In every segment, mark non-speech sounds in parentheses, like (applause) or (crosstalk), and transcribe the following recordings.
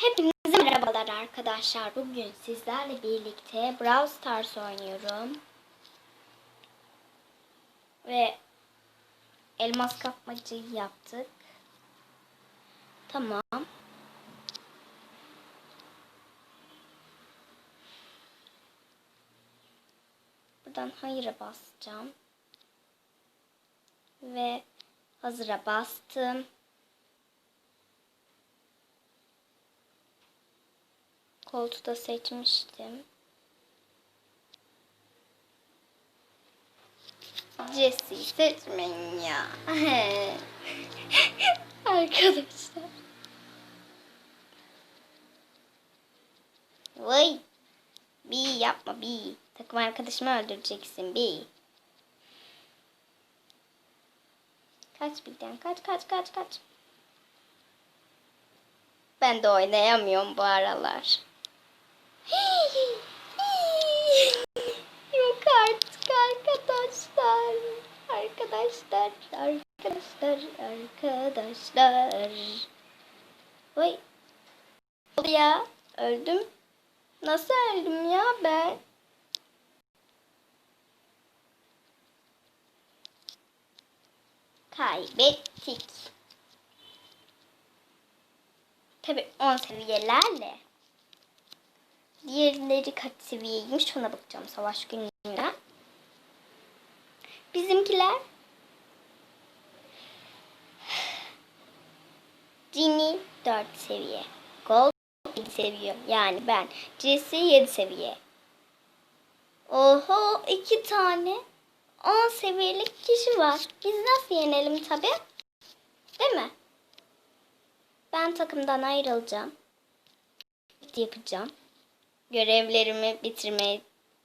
Hepinize merhabalar arkadaşlar. Bugün sizlerle birlikte Brawl Stars oynuyorum. Ve elmas kapmacı yaptık. Tamam. Buradan hayır'a basacağım. Ve hazıra bastım. Koltuğu da seçmiştim. Jesse'yi seçmeyin ya. (laughs) Arkadaşlar. Vay. Bi yapma bi. Takım arkadaşımı öldüreceksin bi. Kaç birden kaç kaç kaç kaç. Ben de oynayamıyorum bu aralar. Yok artık arkadaşlar. Arkadaşlar, arkadaşlar, arkadaşlar. Vay. Ya. Öldüm. Nasıl öldüm ya ben? Kaybettik. Tabi 10 seviyelerle. Diğerleri kaç seviyeymiş ona bakacağım savaş gününde. Bizimkiler Ginny 4 seviye. Gold 7 seviye. Yani ben. Jesse 7 seviye. Oho iki tane 10 seviyelik kişi var. Biz nasıl yenelim tabi? Değil mi? Ben takımdan ayrılacağım. Yapacağım. Görevlerimi bitirmeyi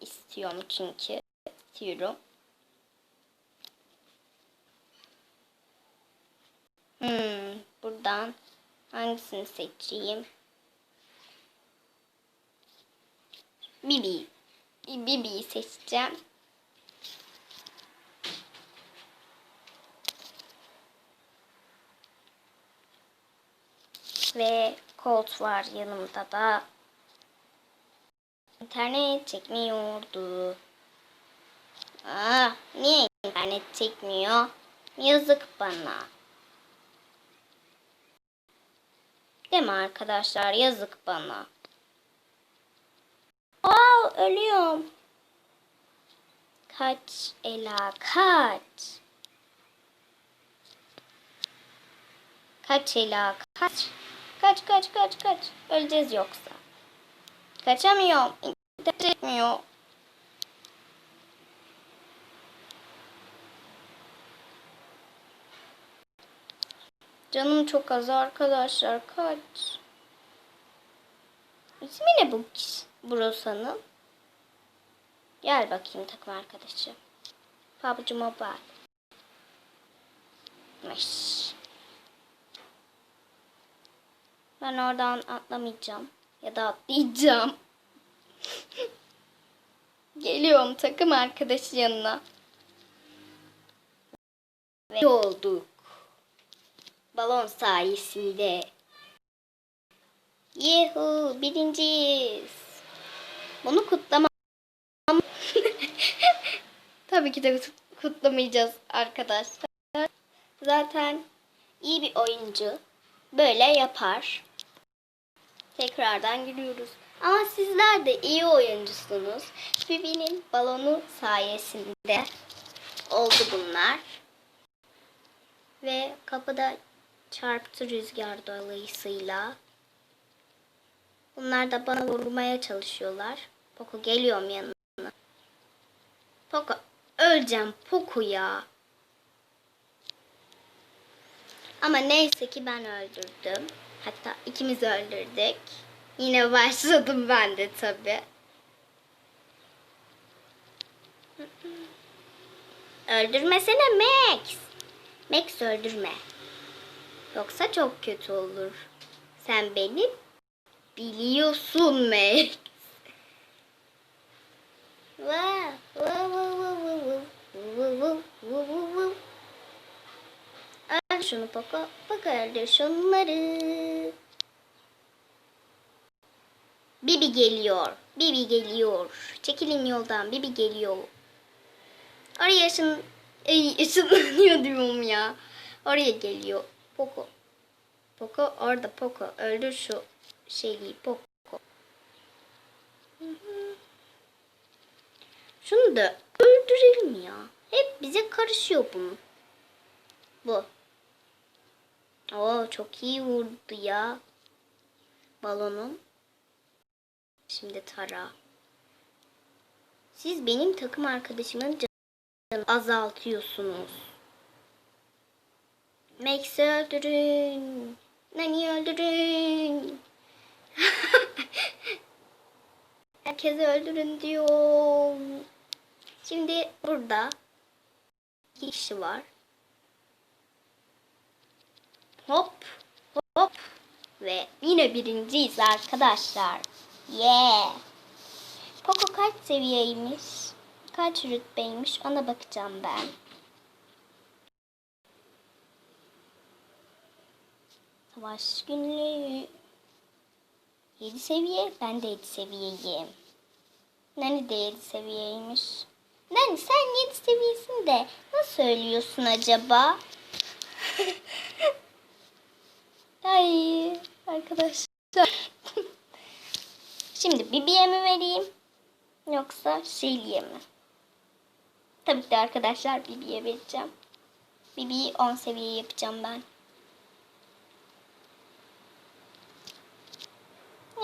istiyorum çünkü. istiyorum. Hmm, buradan hangisini seçeyim? Bibi. Bibi'yi seçeceğim. Ve Colt var yanımda da. İnternet çekmiyordu. Aa, niye internet çekmiyor? Yazık bana. Değil mi arkadaşlar? Yazık bana. Aa, ölüyorum. Kaç Ela kaç. Kaç Ela kaç. Kaç kaç kaç kaç. Öleceğiz yoksa. Kaçamıyorum. İnternet çekmiyor. Canım çok az arkadaşlar. Kaç. İsmi ne bu? Brosa'nın. Gel bakayım takım arkadaşı. PUBG Mobile. Mış. Ben oradan atlamayacağım. Ya da atlayacağım. (laughs) Geliyorum takım arkadaşı yanına. Ve olduk. Balon sayesinde. Yuhu birinciyiz. Bunu kutlamam. (laughs) Tabii ki de kutlamayacağız arkadaşlar. Zaten iyi bir oyuncu böyle yapar. Tekrardan gülüyoruz. Ama sizler de iyi oyuncusunuz. Bibi'nin balonu sayesinde oldu bunlar. Ve kapıda çarptı rüzgar dolayısıyla. Bunlar da bana vurmaya çalışıyorlar. Poco geliyorum yanına. Poco öleceğim Poco ya. Ama neyse ki ben öldürdüm. Hatta ikimiz öldürdük. Yine başladım ben de tabi. Öldürmesene Max. Max öldürme. Yoksa çok kötü olur. Sen beni biliyorsun Max. Al şunu Poco. Poco öldür şunları. Bibi geliyor. Bibi geliyor. Çekilin yoldan. Bibi geliyor. Oraya ışın... Ey, ışınlanıyor diyorum ya. Oraya geliyor. Poco. Poco orada Poco. Öldür şu şeyi Poco. Şunu da öldürelim ya. Hep bize karışıyor bunun. Bu. Oo çok iyi vurdu ya. Balonun. Şimdi Tara. Siz benim takım arkadaşımın canını azaltıyorsunuz. Max'i öldürün. Nani öldürün. (laughs) Herkesi öldürün diyor. Şimdi burada iki kişi var. Hop hop ve yine birinciyiz arkadaşlar. Yeah. Poco kaç seviyeymiş? Kaç rütbeymiş? Ona bakacağım ben. Savaş günlüğü. 7 seviye. Ben de 7 seviyeyim. Nani de 7 seviyeymiş. Nani sen 7 seviyesin de nasıl söylüyorsun acaba? (laughs) Ay arkadaşlar. (laughs) Şimdi Bibi'ye mi vereyim? Yoksa Şeli'ye mi? Tabii ki de arkadaşlar Bibi'ye vereceğim. Bibi'yi 10 seviye yapacağım ben.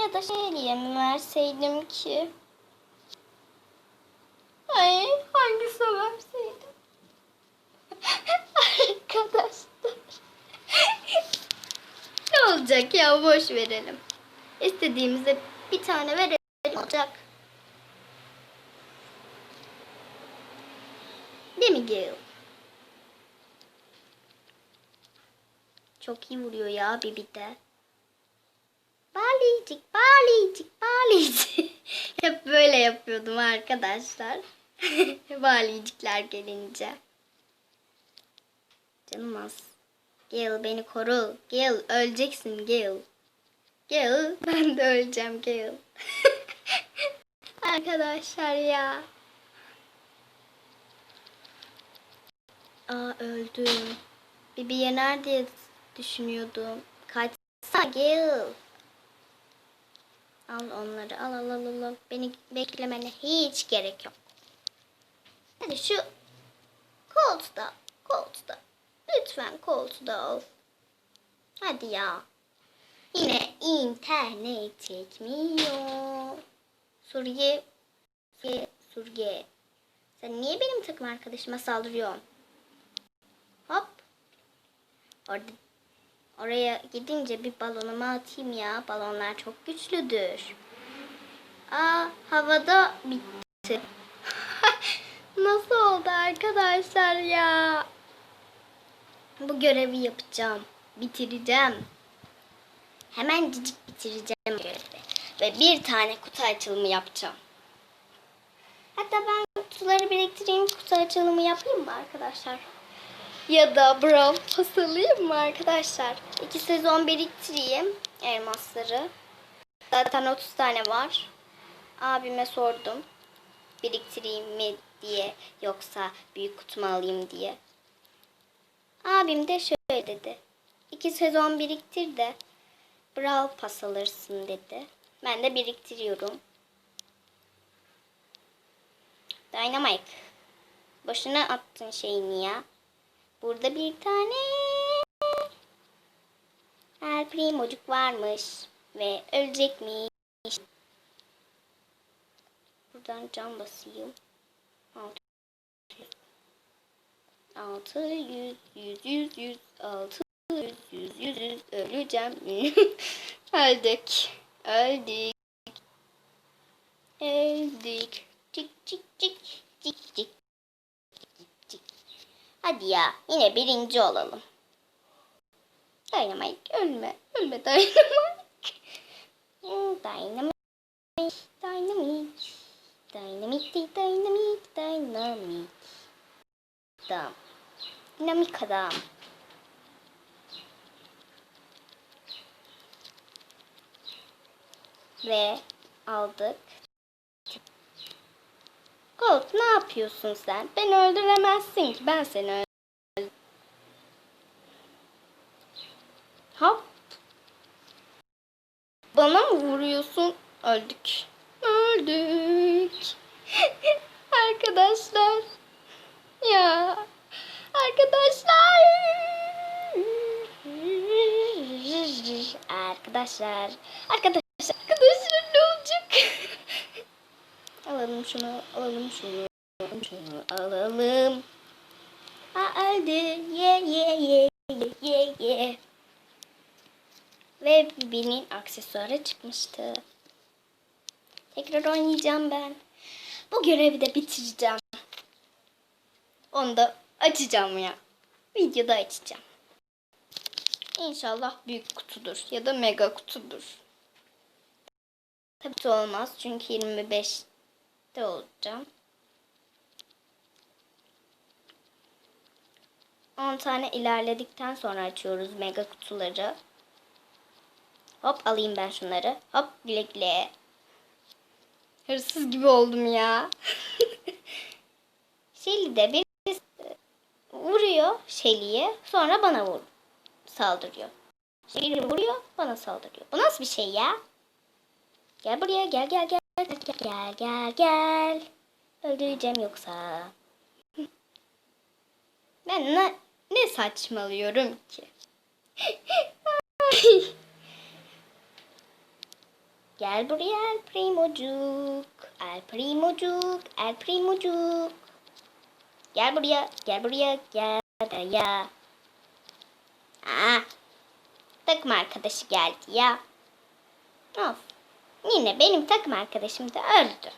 Ya da Şeli'ye mi verseydim ki? Ay hangisine verseydim? (laughs) Arkadaşlar. ne olacak ya boş verelim. İstediğimize bir tane verelim olacak. Değil mi Gale? Çok iyi vuruyor ya Bibi de. Balicik, balicik, balicik. (laughs) Hep böyle yapıyordum arkadaşlar. (laughs) Balicikler gelince. Canım az. Gel beni koru. Gel öleceksin Gel. Gel ben de öleceğim Gel. (laughs) arkadaşlar ya. Aa öldüm. Bibi'ye nerede düşünüyordum. Kaçsa Gel. Al onları al al al al. Beni beklemene hiç gerek yok. Hadi şu koltuda koltuda. Lütfen koltuda ol. Hadi ya. Yine internet çekmiyor. Suriye. Suriye. Suriye. Sen niye benim takım arkadaşıma saldırıyorsun? Hop. Orada Oraya gidince bir balonumu atayım ya. Balonlar çok güçlüdür. Aa havada bitti. (laughs) Nasıl oldu arkadaşlar ya? Bu görevi yapacağım. Bitireceğim. Hemen cicik bitireceğim görevi. Ve bir tane kutu açılımı yapacağım. Hatta ben kutuları biriktireyim. Kutu açılımı yapayım mı arkadaşlar? Ya da Brawl Pass alayım mı arkadaşlar? İki sezon biriktireyim elmasları. Zaten 30 tane var. Abime sordum. Biriktireyim mi diye yoksa büyük kutumu alayım diye. Abim de şöyle dedi. İki sezon biriktir de Brawl Pass alırsın dedi. Ben de biriktiriyorum. Dynamite. Boşuna attın şeyini ya. Burada bir tane El Primocuk varmış ve ölecekmiş. Buradan cam basayım. 600 100 100 100 600 100 100 100 öleceğim. (laughs) Öldük. Öldük. Öldük. Cik cik cik cik cik. Hadi ya yine birinci olalım. Dynamite ölme. Ölme Dynamite. (laughs) Hmm, Dynamite. Dynamite. Dynamite. Dynamite. Dynamite. Tamam. Dinamik adam. Ve aldık. Colt ne yapıyorsun sen? Beni öldüremezsin ki. Ben seni öldürürüm. Hop. Bana mı vuruyorsun? Öldük. Öldük. (laughs) Arkadaşlar. Ya. Arkadaşlar. (laughs) Arkadaşlar. Arkadaşlar ne olacak? Alalım şunu. Alalım şunu. Alalım şunu. Alalım. Ha öldü. Ye ye ye ye ye. Ve Bibi'nin aksesuarı çıkmıştı. Tekrar oynayacağım ben. Bu görevi de bitireceğim. Onu da açacağım ya. Videoda açacağım. İnşallah büyük kutudur ya da mega kutudur. Tabii ki olmaz çünkü 25'te olacağım. 10 tane ilerledikten sonra açıyoruz mega kutuları. Hop alayım ben şunları. Hop güle güle. Hırsız gibi oldum ya. (laughs) Shelly de bir vuruyor Shelly'ye sonra bana vur saldırıyor. Shelly vuruyor bana saldırıyor. Bu nasıl bir şey ya? Gel buraya gel gel gel gel gel gel gel. Öldüreceğim yoksa. Ben ne, ne saçmalıyorum ki? (laughs) Gel buraya El Primocuk. El Primocuk. El Primocuk. Gel buraya. Gel buraya. Gel buraya. Aa, takım arkadaşı geldi ya. Of. Yine benim takım arkadaşım da öldü.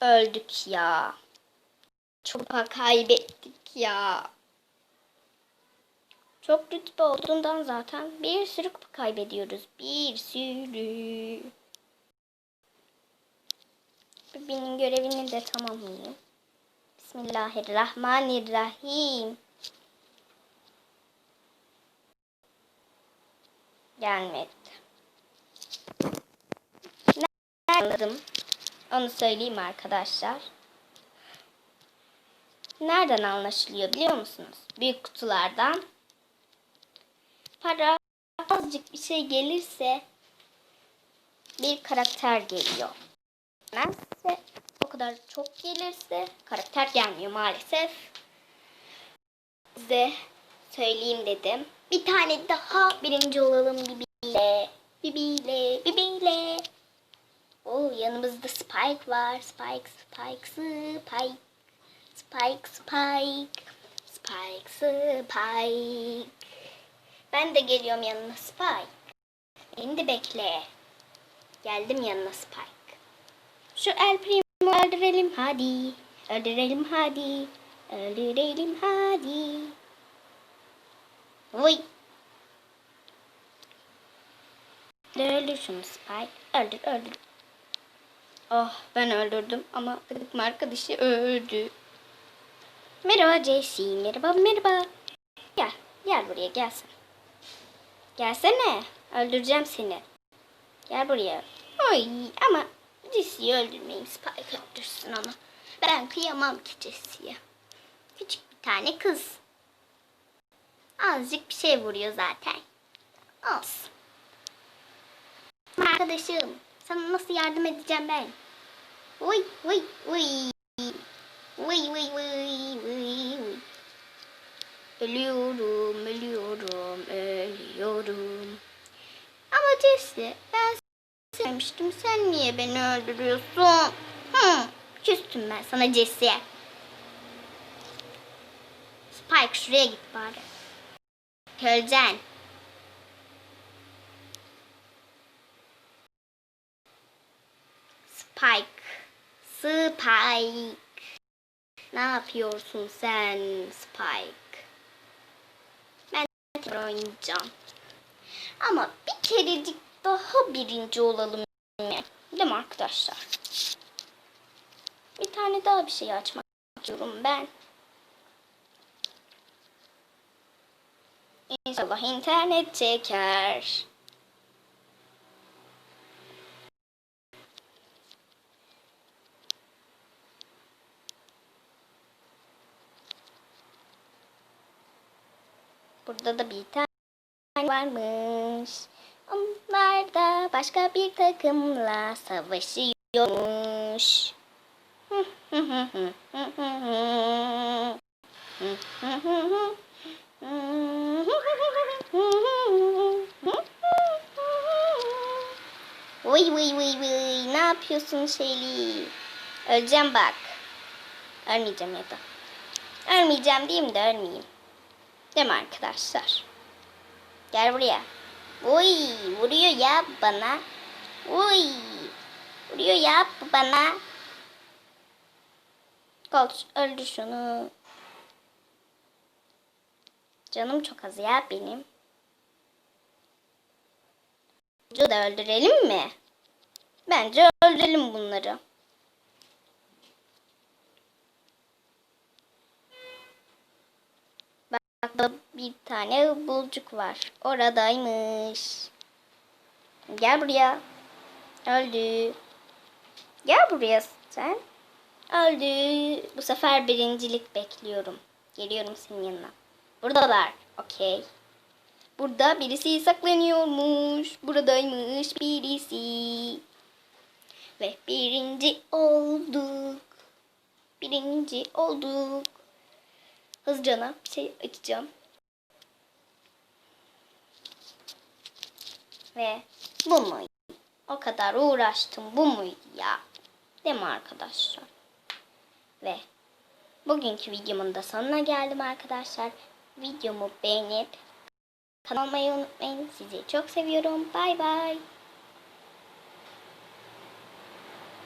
Öldük ya. Çopa kaybettik ya. Çok rütbe olduğundan zaten bir sürü kupa kaybediyoruz. Bir sürü. Benim görevini de tamamlayayım. Bismillahirrahmanirrahim. Gelmedi. Ne anladım? Onu söyleyeyim arkadaşlar. Nereden anlaşılıyor biliyor musunuz? Büyük kutulardan. Para azıcık bir şey gelirse bir karakter geliyor. Gelmezse kadar çok gelirse karakter gelmiyor maalesef. Size söyleyeyim dedim. Bir tane daha birinci olalım Bibi'yle. Bibi'yle, Bibi'yle. Oo yanımızda Spike var. Spike, Spike, Spike. Spike, Spike. Spike, Spike. Ben de geliyorum yanına Spike. Beni de bekle. Geldim yanına Spike. Şu El Primo öldürelim hadi. Öldürelim hadi. Öldürelim hadi. Oy. Öldür şunu Spike. Öldür öldür. Oh ben öldürdüm ama takım arkadaşı öldü. Merhaba Jesse. Merhaba merhaba. Gel. Gel buraya gelsin. Gelsene. Öldüreceğim seni. Gel buraya. Oy ama Jesse'yi öldürmeyin. Spike öldürsün ama. Ben kıyamam ki Jesse'ye. Küçük bir tane kız. Azıcık bir şey vuruyor zaten. Olsun. Arkadaşım. Sana nasıl yardım edeceğim ben? Uy uy uy. Uy uy uy uy uy. Ölüyorum, ölüyorum, ölüyorum. Ama Jesse ben sevmiştim. Sen niye beni öldürüyorsun? Hı, küstüm ben sana Jesse. Spike şuraya git bari. Öleceksin. Spike. Spike. Ne yapıyorsun sen Spike? Ben oynayacağım. Ama bir kerecik daha birinci olalım. Değil mi arkadaşlar? Bir tane daha bir şey açmak istiyorum ben. İnşallah internet çeker. Burada da bir tane varmış. Onlar da başka bir takımla savaşıyormuş. Vıy vıy vıy vıy ne yapıyorsun Şeli? Öleceğim bak. Ölmeyeceğim ya da. Ölmeyeceğim diyeyim de ölmeyeyim. Değil mi arkadaşlar? Gel buraya. Uy vuruyor ya bana. Uy vuruyor ya bana. Koç öldür şunu. Canım çok az ya benim. Çocuğu da öldürelim mi? Bence öldürelim bunları. Bak burada bir tane bulcuk var. Oradaymış. Gel buraya. Öldü. Gel buraya sen. Öldü. Bu sefer birincilik bekliyorum. Geliyorum senin yanına. Buradalar. Okey. Burada birisi saklanıyormuş. Buradaymış birisi. Ve birinci olduk. Birinci olduk. Hızlıca bir şey açacağım. Ve bu mu? O kadar uğraştım. Bu muydu ya? Değil mi arkadaşlar? Ve bugünkü videomun da sonuna geldim arkadaşlar. Videomu beğenip kanalıma unutmayın. Sizi çok seviyorum. Bay bay.